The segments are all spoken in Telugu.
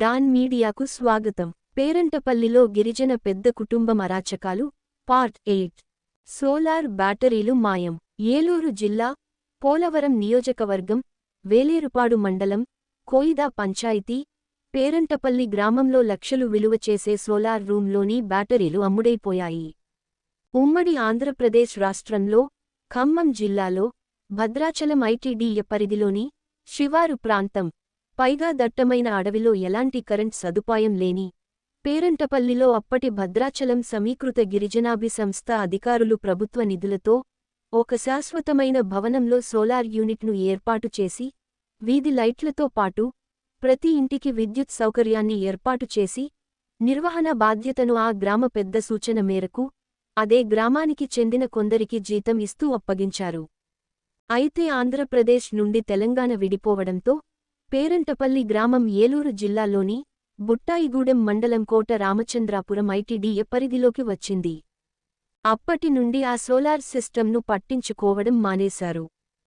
డాన్ మీడియాకు స్వాగతం. పేరంటపల్లిలో గిరిజన పెద్ద కుటుంబం అరాచకాలు. Part eight. సోలార్ బ్యాటరీలు మాయం. ఏలూరు జిల్లా పోలవరం నియోజకవర్గం వేలేరుపాడు మండలం కోయిదా పంచాయతీ. పేరంటపల్లి గ్రామంలో లక్షలు విలువ చేసే సోలార్ రూంలోని బ్యాటరీలు అమ్ముడైపోయాయి. ఉమ్మడి ఆంధ్రప్రదేశ్ రాష్ట్రంలో ఖమ్మం జిల్లాలో భద్రాచలం ఐటీడీఏ పరిధిలోని శివారు ప్రాంతం. పైగా దట్టమైన అడవిలో ఎలాంటి కరెంట్ సదుపాయం లేని పేరంటపల్లిలో అప్పటి భద్రాచలం సమీకృత గిరిజనాభి సంస్థ అధికారులు ప్రభుత్వ నిధులతో ఒక శాశ్వతమైన భవనంలో సోలార్ యూనిట్ను ఏర్పాటు చేసి వీధి లైట్లతో పాటు ప్రతి ఇంటికి విద్యుత్ సౌకర్యాన్ని ఏర్పాటు చేసి నిర్వహణ బాధ్యతను ఆ గ్రామ పెద్ద సూచన మేరకు అదే గ్రామానికి చెందిన కొందరికి జీతం ఇస్తూ అప్పగించారు. అయితే ఆంధ్రప్రదేశ్ నుండి తెలంగాణ విడిపోవడంతో పేరంటపల్లి గ్రామం ఏలూరు జిల్లాలోని బుట్టాయిగూడెం మండలం కోట రామచంద్రాపురం ఐటీడీఏ పరిధిలోకి వచ్చింది. అప్పటి నుండి ఆ సోలార్ సిస్టంను పట్టించుకోవడం మానేశారు.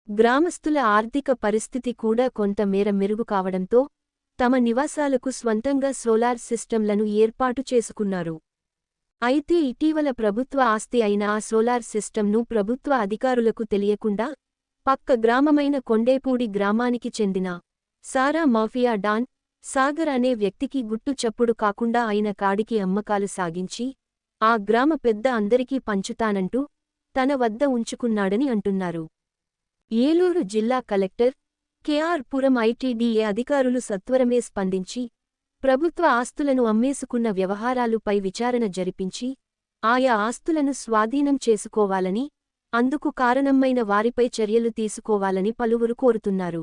గ్రామస్తుల ఆర్థిక పరిస్థితి కూడా కొంతమేర మెరుగు కావడంతో తమ నివాసాలకు స్వంతంగా సోలార్ సిస్టంలను ఏర్పాటు చేసుకున్నారు. అయితే ఇటీవల ప్రభుత్వ ఆస్తి అయిన ఆ సోలార్ సిస్టంను ప్రభుత్వ అధికారులకు తెలియకుండా పక్క గ్రామమైన కొండేపూడి గ్రామానికి చెందిన సారా మాఫియా డాన్ సాగర్ అనే వ్యక్తికి గుట్టు చప్పుడు కాకుండా ఆయన కాడికి అమ్మకాలు సాగించి ఆ గ్రామ పెద్ద అందరికీ పంచుతానంటూ తన వద్ద ఉంచుకున్నాడని అంటున్నారు. ఏలూరు జిల్లా కలెక్టర్ కెఆర్ పురం ఐటీడీఏ అధికారులు సత్వరమే స్పందించి ప్రభుత్వ ఆస్తులను అమ్మేసుకున్న వ్యవహారాలుపై విచారణ జరిపించి ఆయా ఆస్తులను స్వాధీనం చేసుకోవాలని అందుకు కారణమైన వారిపై చర్యలు తీసుకోవాలని పలువురు కోరుతున్నారు.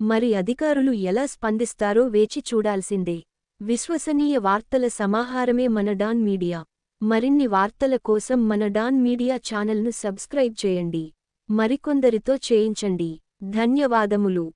మరి అధికారులు ఎలా స్పందిస్తారో వేచి చూడాల్సిందే. విశ్వసనీయ వార్తల సమాహారమే మన డాన్ మీడియా. మరిన్ని వార్తల కోసం మన డాన్ మీడియా ఛానల్ను సబ్స్క్రైబ్ చేయండి. మరికొందరితో చేయించండి. ధన్యవాదములు.